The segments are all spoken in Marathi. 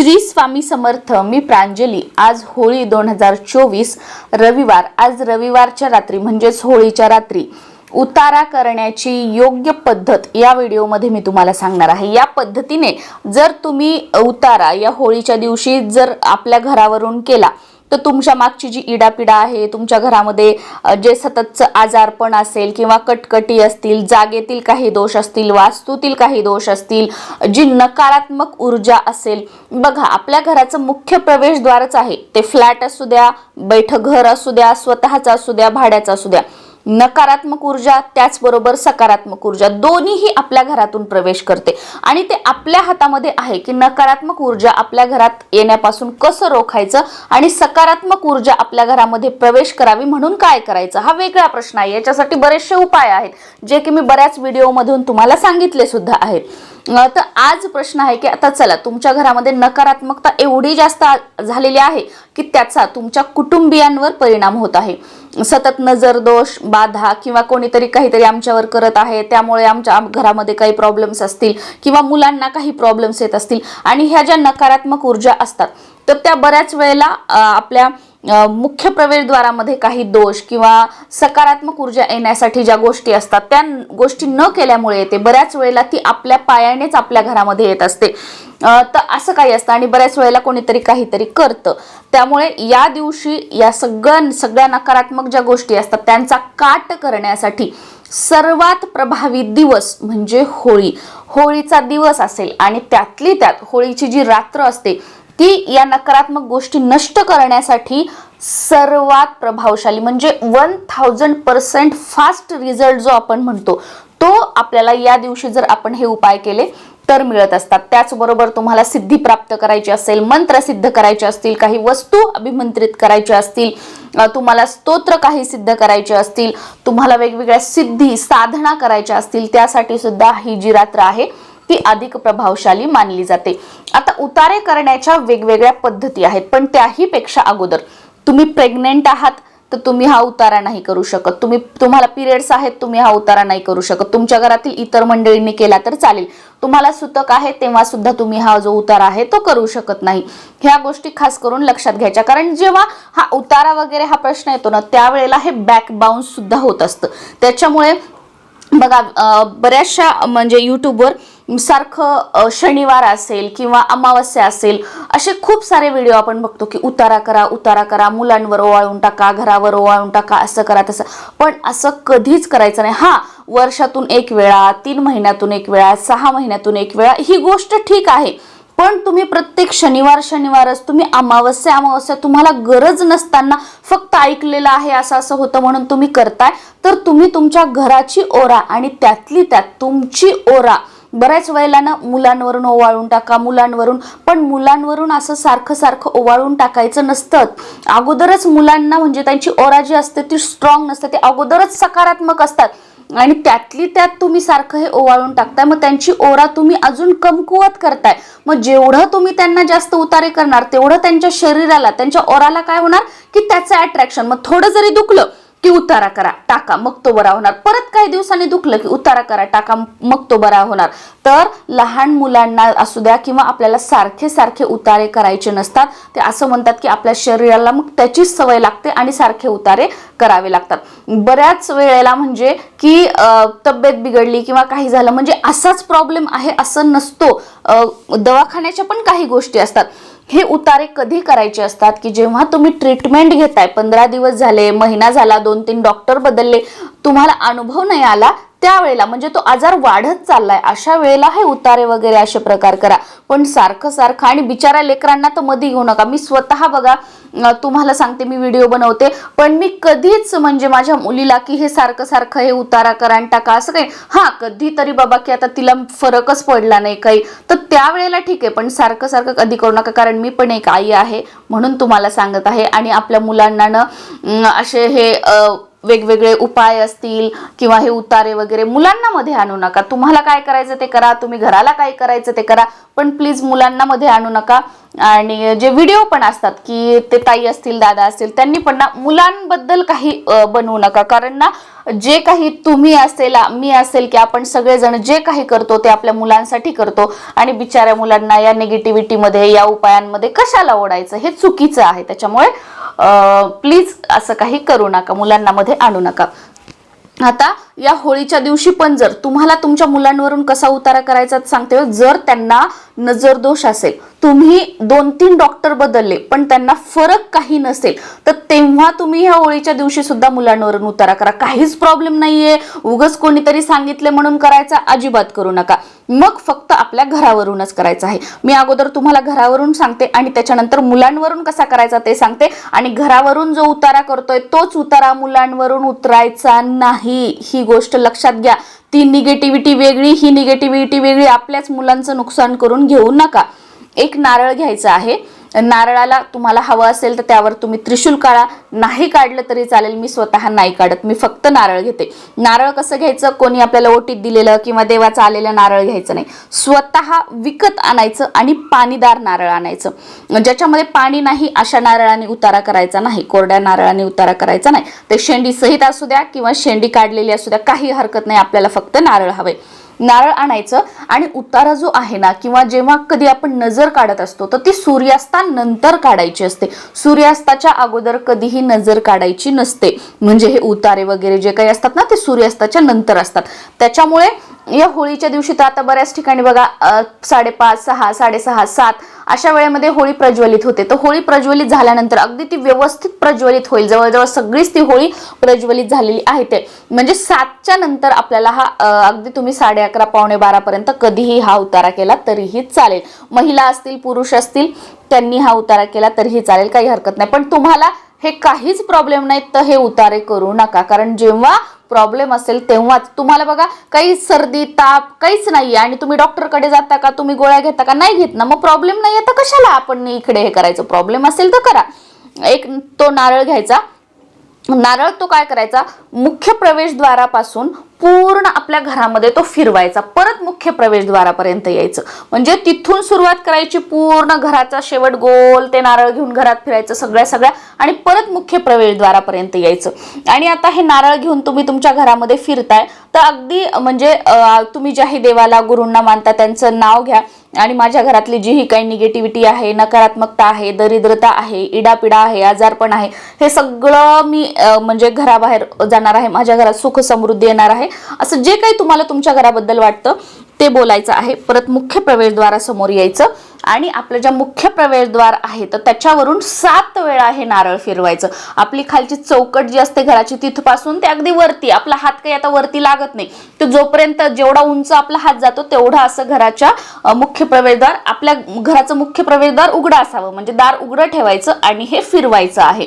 श्री स्वामी समर्थ मी प्रांजली. आज होळी दोन हजार चोवीस रविवार. आज रविवारच्या रात्री म्हणजेच होळीच्या रात्री उतारा करण्याची योग्य पद्धत या व्हिडिओमध्ये मी तुम्हाला सांगणार आहे. या पद्धतीने जर तुम्ही उतारा या होळीच्या दिवशी जर आपल्या घरावरून केला तर तुमच्या मागची जी इडापिडा आहे तुमच्या घरामध्ये जे सततचं आजारपण असेल किंवा कटकटी असतील जागेतील काही दोष असतील वास्तूतील काही दोष असतील जी नकारात्मक ऊर्जा असेल बघा आपल्या घराचं मुख्य प्रवेशद्वारच आहे. ते फ्लॅट असू द्या बैठक घर असू द्या स्वतःचं असू द्या भाड्याचं असू द्या. नकारात्मक ऊर्जा त्याचबरोबर सकारात्मक ऊर्जा दोन्हीही आपल्या घरातून प्रवेश करते. आणि ते आपल्या हातामध्ये आहे की नकारात्मक ऊर्जा आपल्या घरात येण्यापासून कसं रोखायचं आणि सकारात्मक ऊर्जा आपल्या घरामध्ये प्रवेश करावी म्हणून काय करायचं? हा वेगळा प्रश्न आहे. याच्यासाठी बरेचसे उपाय आहेत जे की मी बऱ्याच व्हिडिओमधून तुम्हाला सांगितले सुद्धा आहेत. तर आज प्रश्न आहे की आता चला तुमच्या घरामध्ये नकारात्मकता एवढी जास्त झालेली आहे की त्याचा तुमच्या कुटुंबियांवर परिणाम होत आहे. सतत नजर दोष बाधा किंवा कोणीतरी काहीतरी आमच्यावर करत आहे त्यामुळे आमच्या घरामध्ये काही प्रॉब्लेम्स असतील किंवा मुलांना काही प्रॉब्लेम्स येत असतील. आणि ह्या ज्या नकारात्मक ऊर्जा असतात तर त्या बऱ्याच वेळेला आपल्या मुख्य प्रवेशद्वारामध्ये काही दोष किंवा सकारात्मक ऊर्जा येण्यासाठी ज्या गोष्टी असतात त्या गोष्टी न केल्यामुळे येते बऱ्याच वेळेला ती आपल्या पायानेच आपल्या घरामध्ये येत असते. तर असं काही असतं आणि बऱ्याच वेळेला कोणीतरी काहीतरी करतं. त्यामुळे या दिवशी या सगळ्या सगळ्या नकारात्मक ज्या गोष्टी असतात त्यांचा काट करण्यासाठी सर्वात प्रभावी दिवस म्हणजे होळी. होळीचा दिवस असेल आणि त्यातली त्यात होळीची जी रात्र असते ती या नकारात्मक गोष्टी नष्ट करण्यासाठी सर्वात प्रभावशाली म्हणजे one thousand percent fast result जो आपण म्हणतो तो आपल्याला या दिवशी जर आपण हे उपाय केले तर मिळत असतात. त्याचबरोबर तुम्हाला सिद्धी प्राप्त करायची असेल मंत्र सिद्ध करायचे असतील काही वस्तू अभिमंत्रित करायच्या असतील तुम्हाला स्तोत्र काही सिद्ध करायचे असतील तुम्हाला वेगवेगळ्या सिद्धी साधना करायच्या असतील त्यासाठी सुद्धा ही जी रात्र आहे ती अधिक प्रभावशाली मानली जाते. आता उतारे करण्याच्या वेगवेगळ्या पद्धती आहेत पण त्याही पेक्षा अगोदर. तुम्ही प्रेग्नेंट आहात तर तुम्ही हा उतारा नाही करू शकत. तुम्ही तुम्हाला पिरियड्स आहेत तुम्ही हा उतारा नाही करू शकत. तुमच्या घरातील इतर मंडळींनी केला तर चालेल. तुम्हाला सुतक आहे तेव्हा सुद्धा तुम्ही हा जो उतारा आहे तो करू शकत नाही. ह्या गोष्टी खास करून लक्षात घ्यायच्या. कारण जेव्हा हा उतारा वगैरे हा प्रश्न येतो ना त्यावेळेला हे बॅक बाउन्स सुद्धा होत असतं. त्याच्यामुळे बघा बऱ्याचशा म्हणजे यूट्यूबवर सारखं शनिवार असेल किंवा अमावस्या असेल असे खूप सारे व्हिडिओ आपण बघतो की उतारा करा उतारा करा मुलांवर ओवाळून टाका घरावर ओवाळून टाका असं करा तसं. पण असं कधीच करायचं नाही. हा वर्षातून एक वेळा तीन महिन्यातून एक वेळा सहा महिन्यातून एक वेळा ही गोष्ट ठीक आहे. पण तुम्ही प्रत्येक शनिवार शनिवारच तुम्ही अमावस्या अमावस्या तुम्हाला गरज नसताना फक्त ऐकलेलं आहे असं असं होतं म्हणून तुम्ही करताय. तर तुम्ही तुमच्या घराची ओरा आणि त्यातली त्यात तुमची ओरा बऱ्याच वेळेला ना मुलांवरून ओवाळून टाका मुलांवरून. पण मुलांवरून असं सारखं सारखं ओवाळून टाकायचं नसतं. अगोदरच मुलांना म्हणजे त्यांची ओरा जी असते ती स्ट्रॉंग नसते ते अगोदरच सकारात्मक असतात. आणि त्यातली त्यात तुम्ही सारखं हे ओवाळून टाकताय मग त्यांची ओरा तुम्ही अजून कमकुवत करताय. मग जेवढं तुम्ही त्यांना जास्त उतारे करणार तेवढं त्यांच्या शरीराला त्यांच्या ओराला काय होणार? की त्याचं अट्रॅक्शन मग थोडं जरी दुखलं की उतारा करा टाका मग तो बरा होणार. परत काही दिवसांनी दुखलं की उतारा करा टाका मग तो बरा होणार. तर लहान मुलांना असू द्या किंवा आपल्याला सारखे सारखे उतारे करायचे नसतात ते असं म्हणतात की आपल्या शरीराला मग त्याचीच सवय लागते आणि सारखे उतारे करावे लागतात. बऱ्याच वेळेला म्हणजे की तब्येत बिघडली किंवा काही झालं म्हणजे असाच प्रॉब्लेम आहे असं नसतो. दवाखान्याच्या पण काही गोष्टी असतात. हे उतारे कधी करायचे असतात की जेव्हा तुम्ही ट्रीटमेंट घेताय पंधरा दिवस झाले महिना झाला दोन तीन डॉक्टर बदलले तुम्हाला अनुभव नाही आला त्यावेळेला म्हणजे तो आजार वाढत चाललाय. अशा वेळेला हे उतारे वगैरे असे प्रकार करा. पण सारखं सारखं आणि बिचारा लेकरांना तर मध्ये घेऊ नका. मी स्वतः बघा तुम्हाला सांगते मी व्हिडिओ बनवते. पण मी कधीच म्हणजे माझ्या मुलीला की हे सारखं सारखं हे उतारा करा आणि टाका असं काही. हा कधीतरी बाबा की आता तिला फरकच पडला नाही काही. तर त्यावेळेला ठीक आहे. पण सारखं सारखं कधी करू नका. कारण मी पण एक आई आहे म्हणून तुम्हाला सांगत आहे. आणि आपल्या मुलांना ना असे हे वेगवेगळे उपाय असतील किंवा हे उतारे वगैरे मुलांना मध्ये आणू नका. तुम्हाला काय करायचं ते करा तुम्ही घराला काय करायचं ते करा पण प्लीज मुलांना मध्ये आणू नका. आणि जे व्हिडिओ पण असतात की ते ताई असतील दादा असतील त्यांनी पण ना मुलांबद्दल काही बनवू नका. कारण ना जे काही तुम्ही असेल मी असेल की आपण सगळेजण जे काही करतो ते आपल्या मुलांसाठी करतो. आणि बिचाऱ्या मुलांना या निगेटिव्हिटीमध्ये या उपायांमध्ये कशाला ओढायचं? हे चुकीचं आहे. त्याच्यामुळे प्लीज असं काही करू नका. मुलांना मध्ये आणू नका. आता या होळीच्या दिवशी पण जर तुम्हाला तुमच्या मुलांवरून कसा उतारा करायचा सांगते हो. जर त्यांना नजर दोष असेल तुम्ही दोन तीन डॉक्टर बदलले पण त्यांना फरक काही नसेल तर तेव्हा तुम्ही ह्या होळीच्या दिवशी सुद्धा मुलांवरून उतारा करा. काहीच प्रॉब्लेम नाहीये. उगच कोणीतरी सांगितले म्हणून करायचा अजिबात करू नका. मग फक्त आपल्या घरावरूनच करायचं आहे. मी अगोदर तुम्हाला घरावरून सांगते आणि त्याच्यानंतर मुलांवरून कसा करायचा ते सांगते. आणि घरावरून जो उतारा करतोय तोच उतारा मुलांवरून उतरायचा नाही. ही गोष्ट लक्षात घ्या. ती निगेटिव्हिटी वेगळी ही निगेटिव्हिटी वेगळी आपल्याच मुलांचं नुकसान करून घेऊ नका. एक नारळ घ्यायचा आहे. नारळाला तुम्हाला हवं असेल तर त्यावर तुम्ही त्रिशूल काढा नाही काढलं तरी चालेल. मी स्वतः नाही काढत. मी फक्त नारळ घेते. नारळ कसं घ्यायचं? कोणी आपल्याला ओटीत दिलेलं किंवा देवाचं आलेलं नारळ घ्यायचं नाही. स्वतः विकत आणायचं आणि पाणीदार नारळ आणायचं. ज्याच्यामध्ये पाणी नाही अशा नारळाने उतारा करायचा नाही. कोरड्या नारळाने उतारा करायचा नाही. ते शेंडी सहित असू द्या किंवा शेंडी काढलेली असू द्या काही हरकत नाही. आपल्याला फक्त नारळ हवे. नारळ आणायचं आणि उतारा जो आहे ना किंवा जेव्हा कधी आपण नजर काढत असतो तर ती सूर्यास्तानंतर काढायची असते. सूर्यास्ताच्या अगोदर कधीही नजर काढायची नसते. म्हणजे हे उतारे वगैरे जे काही असतात ना ते सूर्यास्ताच्या नंतर असतात. त्याच्यामुळे या होळीच्या दिवशी तर आता बऱ्याच ठिकाणी बघा साडेपाच सहा साडेसहा सात अशा वेळेमध्ये होळी प्रज्वलित होते. तर होळी प्रज्वलित झाल्यानंतर अगदी ती व्यवस्थित प्रज्वलित होईल. जवळजवळ सगळीच ती होळी प्रज्वलित झालेली आहे ते. म्हणजे सातच्या नंतर आपल्याला हा अगदी तुम्ही साडे अकरा पावणे बारापर्यंत कधीही हा उतारा केला तरीही चालेल. महिला असतील पुरुष असतील त्यांनी हा उतारा केला तरीही चालेल. काही हरकत नाही. पण तुम्हाला हे काहीच प्रॉब्लेम नाहीत तर हे उतारे करू नका. कारण जेव्हा प्रॉब्लेम असेल तेव्हाच. तुम्हाला बघा काही सर्दी ताप काहीच नाही आणि तुम्ही डॉक्टरकडे जाता का? तुम्ही गोळ्या घेता का? नाही घेत ना. मग प्रॉब्लेम नाहीये तर कशाला आपण इकडे हे करायचं? प्रॉब्लेम असेल तर करा. एक तो नारळ घ्यायचा. नारळ तो काय करायचा? मुख्य प्रवेशद्वारापासून पूर्ण आपल्या घरामध्ये तो फिरवायचा परत मुख्य प्रवेशद्वारापर्यंत यायचं. म्हणजे तिथून सुरुवात करायची पूर्ण घराचा शेवट गोल ते नारळ घेऊन घरात फिरायचं सगळ्या सगळ्या आणि परत मुख्य प्रवेशद्वारापर्यंत यायचं. आणि आता हे नारळ घेऊन तुम्ही तुमच्या घरामध्ये फिरताय तर अगदी म्हणजे तुम्ही ज्याही देवाला गुरूंना मानता त्यांचं नाव घ्या. आणि माझ्या घरातली जी ही काही निगेटिव्हिटी आहे नकारात्मकता आहे दरिद्रता आहे इडापिडा आहे आजारपण आहे. हे सगळं मी म्हणजे घराबाहेर जाणार आहे माझ्या घरात सुख समृद्धी येणार आहे. असं जे काही तुम्हाला तुमच्या घराबद्दल वाटतं ते बोलायचं आहे. परत मुख्य प्रवेशद्वारासमोर यायचं. आणि आपलं ज्या मुख्य प्रवेशद्वार आहे तर त्याच्यावरून सात वेळा हे नारळ फिरवायचं. आपली खालची चौकट जी असते घराची तिथपासून ते अगदी वरती. आपला हात काही आता वरती लागत नाही. तर जोपर्यंत जेवढा उंच आपला हात जातो तेवढा असं घराच्या मुख्य प्रवेशद्वार आपल्या घराचं मुख्य प्रवेशद्वार उघडं असावं. म्हणजे दार उघडं ठेवायचं आणि हे फिरवायचं आहे.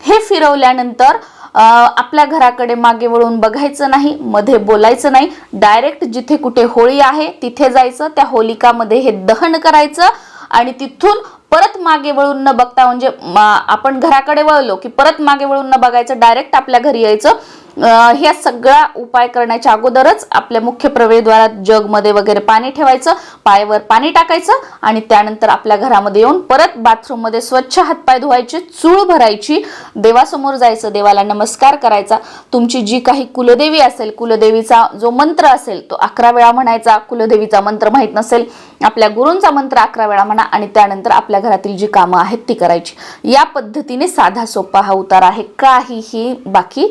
हे फिरवल्यानंतर आपल्या घराकडे मागे वळून बघायचं नाही मध्ये बोलायचं नाही. डायरेक्ट जिथे कुठे होळी आहे तिथे जायचं त्या होलिकामध्ये हे दहन करायचं आणि तिथून परत मागे वळून न बघता म्हणजे आपण घराकडे वळलो की परत मागे वळून न बघायचं डायरेक्ट आपल्या घरी यायचं. ह्या सगळा उपाय करण्याच्या अगोदरच आपल्या मुख्य प्रवेशद्वारात जगमध्ये वगैरे पाणी ठेवायचं पायावर पाणी टाकायचं आणि त्यानंतर आपल्या घरामध्ये येऊन परत बाथरूममध्ये स्वच्छ हातपाय धुवायचे चूळ भरायची देवासमोर जायचं देवाला नमस्कार करायचा. तुमची जी काही कुलदेवी असेल कुलदेवीचा जो मंत्र असेल तो अकरा वेळा म्हणायचा. कुलदेवीचा मंत्र माहीत नसेल आपल्या गुरूंचा मंत्र अकरा वेळा म्हणा आणि त्यानंतर आपल्या घरातील जी कामं आहेत ती करायची. या पद्धतीने साधा सोपा हा उतार आहे. काहीही बाकी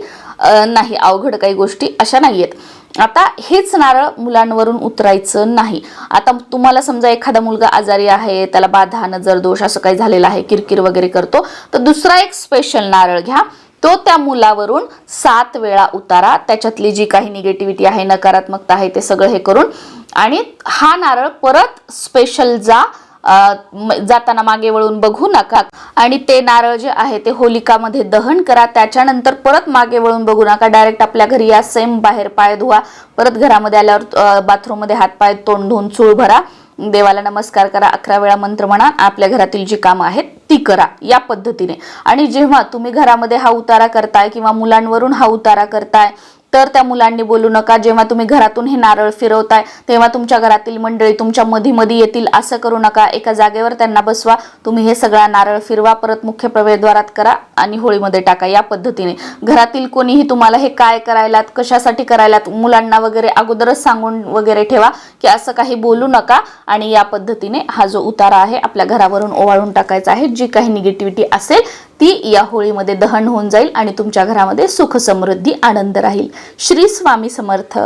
नाही अवघड काही गोष्टी अशा नाही आहेत आता हेच नारळ मुलांवरून उतरायचं नाही. आता तुम्हाला समजा एखादा मुलगा आजारी आहे त्याला बाधा नजर दोष असं काही झालेलं आहे किरकिर वगैरे करतो तर दुसरा एक स्पेशल नारळ घ्या. तो त्या मुलावरून सात वेळा उतारा. त्याच्यातली जी काही निगेटिव्हिटी आहे नकारात्मकता आहे ते सगळं हे करून. आणि हा नारळ परत स्पेशल जा. जाताना मागे वळून बघू नका. आणि ते नारळ जे आहे ते होलिकामध्ये दहन करा. त्याच्यानंतर परत मागे वळून बघू नका. डायरेक्ट आपल्या घरी या सेम बाहेर पाय धुवा. परत घरामध्ये आल्यावर बाथरूममध्ये हात पाय तोंड धुवून चूळ भरा. देवाला नमस्कार करा. अकरा वेळा मंत्र म्हणा. आपल्या घरातील जी कामं आहेत ती करा. या पद्धतीने. आणि जेव्हा तुम्ही घरामध्ये हा उतारा करताय किंवा मुलांवरून हा उतारा करताय तर त्या मुलांनी बोलू नका जेव्हा तुम्ही घरातून हे नारळ फिरवताय तेव्हा तुमच्या घरातील मंडळी तुमच्या मध्ये मध्ये येतील असं करू नका. एका जागेवर त्यांना बसवा. तुम्ही हे सगळा नारळ फिरवा परत मुख्य प्रवेशद्वारात करा आणि होळीमध्ये टाका या पद्धतीने. घरातील कोणीही तुम्हाला हे काय करायलात कशासाठी करायलात मुलांना वगैरे अगोदरच सांगून वगैरे ठेवा की असं काही बोलू नका आणि या पद्धतीने हा जो उतारा आहे आपल्या घरावरून ओवाळून टाकायचा आहे. जी काही निगेटिव्हिटी असेल ती या होळीमध्ये दहन होऊन जाईल आणि तुमच्या घरामध्ये सुख समृद्धी आनंद राहील. श्री स्वामी समर्थ.